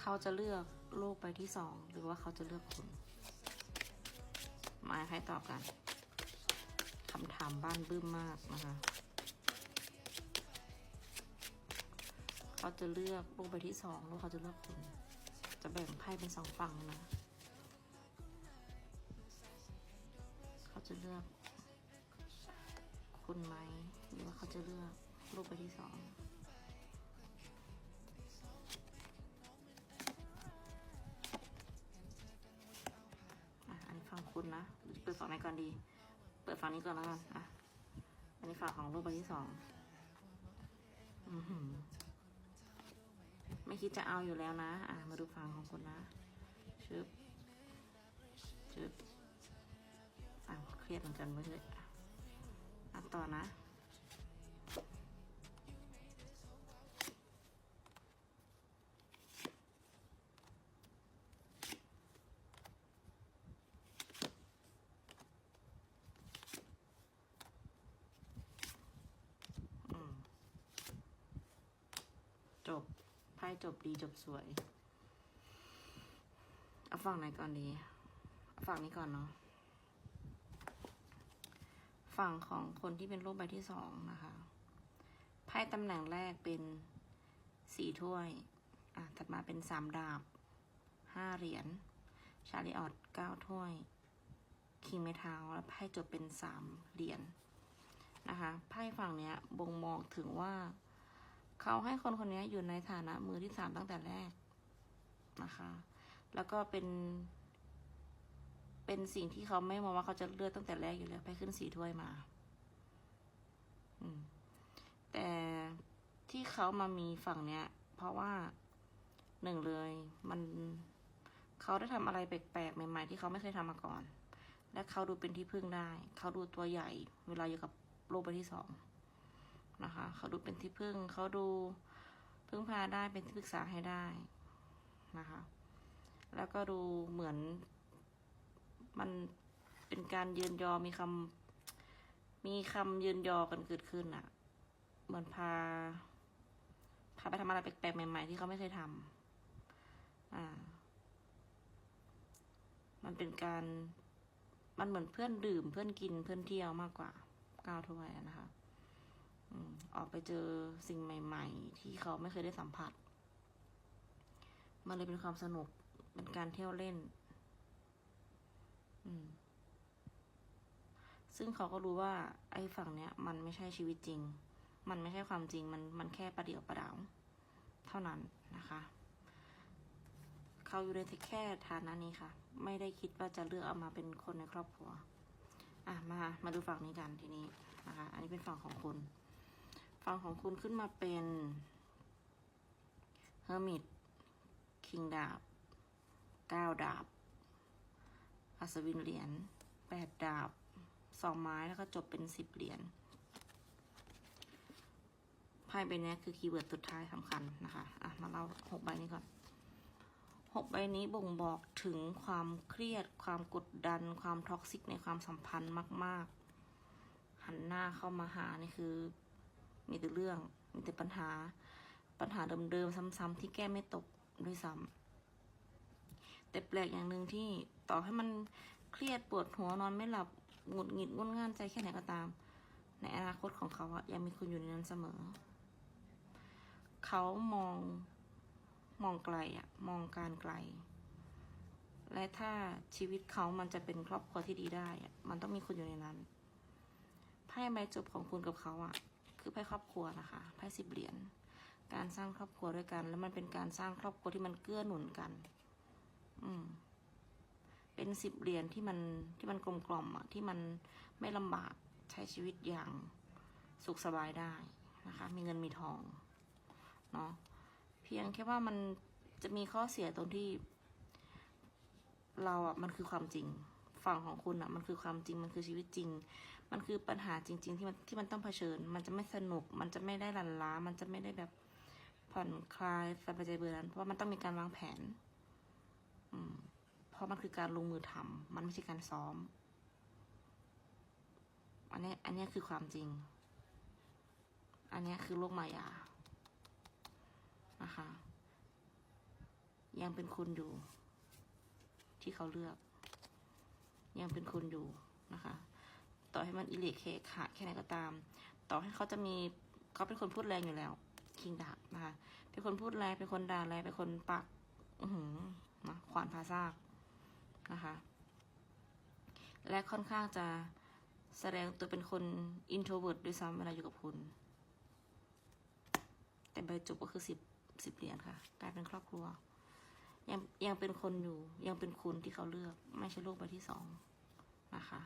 เขาจะเลือกโลกใบที่สองหรือว่าเขาจะเลือกคุณ มาให้ตอบกันคำถามบ้านบึ้มมากนะคะ เขาจะเลือกโลกใบที่สองหรือเขาจะเลือกคุณ จะแบ่งไพ่เป็นสองฝั่งนะ เขาจะเลือกคุณไหมหรือว่าเขาจะเลือกโลกใบที่สอง ฝั่งไหนก่อนดี เปิดฝั่งนี้ก่อนแล้วกันอะ อันนี้ฝั่งของรูปใบที่สองอไม่คิดจะเอาอยู่แล้วนะ อะ มาดูฝั่งของคุณนะชึบชึบอะเครียดเหมือนกันเว้ยเลยอ่อะต่อนะ อืม จบ ไพ่ จบดีจบสวย เอาฝั่งไหนก่อนดีเอาฝั่งนี้ก่อนเนาะ ฝั่งของคนที่เป็นรูปใบที่สองนะคะ ไพ่ตำแหน่งแรกเป็นสี่ถ้วย อะ ถัดมาเป็นสามดาบ ห้าเหรียญ ชาริออตเก้าถ้วย คิงไม้เท้า แล้วไพ่จบเป็นสามเหรียญนะคะ ไพ่ฝั่งเนี้ยบ่งบอกถึงว่า เขาให้คนคนนี้อยู่ในฐานะมือที่สามตั้งแต่แรกนะคะ แล้วก็เป็น เป็นสิ่งที่เขาไม่มองว่าเขาจะเลือกตั้งแต่แรกอยู่แล้วไปขึ้นสีถ้วยมา อืม แต่ที่เขามามีฝั่งเนี้ย เพราะว่าหนึ่งเลย มันเขาได้ทำอะไรแปลกๆใหม่ๆที่เขาไม่เคยทำมาก่อน และเขาดูเป็นที่พึ่งได้ เขาดูตัวใหญ่ เวลาอยู่กับโลกใบที่สอง นะคะ เขาดูเป็นที่พึ่ง เขาดูพึ่งพาได้เป็นที่ปรึกษาให้ได้นะคะ แล้วก็ดูเหมือนมันเป็นการยืนยอมีคำมีคำยืนยอกันเกิดขึ้นอะเหมือนพา พาไปทำอะไรแปลกๆใหม่ ๆ ที่เขาไม่เคยทำอ่า มันเป็นการมันเหมือนเพื่อนดื่มเพื่อนกินเพื่อนเที่ยวมากกว่าก้าวถ้วยนะคะ ออกไปเจอสิ่งใหม่ ๆ ที่เขาไม่เคยได้สัมผัส มันเลยเป็นความสนุก เป็นการเที่ยวเล่น อืม ซึ่งเขาก็รู้ว่า ไอ้ฝั่งเนี้ย มันไม่ใช่ชีวิตจริง มันไม่ใช่ความจริง มันมันแค่ประเดี๋ยวประดาว เท่านั้นนะคะ เขาอยู่ในแค่ฐานะนี้ค่ะ ไม่ได้คิดว่าจะเลือกเอามาเป็นคนในครอบครัว อะ มา มาดูฝั่งนี้กันทีนี้นะคะ อันนี้เป็นฝั่งของคุณ ฝั่งของคุณขึ้นมาเป็นเฮอร์มิตคิงดาบเก้าดาบ อัศวินเหรียญแปดดาบสองไม้แล้วก็จบเป็นสิบเหรียญไพ่ใบนี้คือคีย์เวิร์ดสุดท้ายสำคัญนะคะ อะ มาเล่าหกใบนี้ก่อนหกใบนี้บ่งบอกถึงความเครียด ความกดดัน ความท็อกซิกในความสัมพันธ์มาก ๆ หันหน้าเข้ามาหานี่คือ มีแต่เรื่อง มีแต่ปัญหา ปัญหาเดิมๆซ้ำๆที่แก้ไม่ตกด้วยซ้ำแต่แปลกอย่างหนึ่งที่ต่อให้มันเครียดปวดหัวนอนไม่หลับหงุดหงิดงุนง่านใจแค่ไหนก็ตาม ในอนาคตของเขาอะยังมีคุณอยู่ในนั้นเสมอ เขามองมองไกลอะมองการไกล และถ้าชีวิตเขามันจะเป็นครอบครัวที่ดีได้อะมันต้องมีคุณอยู่ในนั้นไพ่ใบจบของคุณกับเขาอะ คือไพ่ครอบครัวนะคะไพ่สิบเหรียญการสร้างครอบครัวด้วยกัน แล้วมันเป็นการสร้างครอบครัวที่มันเกื้อหนุนกัน อืม เป็นสิบเหรียญที่มันที่มันกลมกล่อมอะที่มันไม่ลำบากใช้ชีวิตอย่างสุขสบายได้นะคะ มีเงินมีทองเนาะเพียงแค่ว่ามันจะมีข้อเสียตรงที่ เราอะมันคือความจริง ฝั่งของคุณอะมันคือความจริงมันคือชีวิตจริง มันคือปัญหาจริง ๆ ที่มันที่มันต้องเผชิญ มันจะไม่สนุก มันจะไม่ได้หลันล้า มันจะไม่ได้แบบผ่อนคลายสบายใจเบื่อนั้นเพราะว่ามันต้องมีการวางแผน อืมเพราะมันคือการลงมือทำมันไม่ใช่การซ้อม อันนี้ อันนี้คือความจริง อันนี้คือโลกมายานะคะยังเป็นคุณอยู่ ที่เขาเลือก ยังเป็นคุณอยู่นะคะ ต่อให้มันอิเล็กเคขาแค่ไหนก็ตาม ต่อให้เขาจะมีเขาเป็นคนพูดแรงอยู่แล้วคิงดาบนะคะเป็นคนพูดแรงเป็นคนด่าแรงเป็นคนปากอือหือนะขวานพาซากนะคะและค่อนข้างจะแสดงตัวเป็นคน introvert ด้วยซ้ำเวลาอยู่กับคุณ แต่ใบจบก็คือสิบสิบเหรียญค่ะกลายเป็นครอบครัว ยังยังเป็นคนอยู่ ยังเป็นคุณที่เขาเลือก ไม่ใช่โลกใบที่สองนะคะ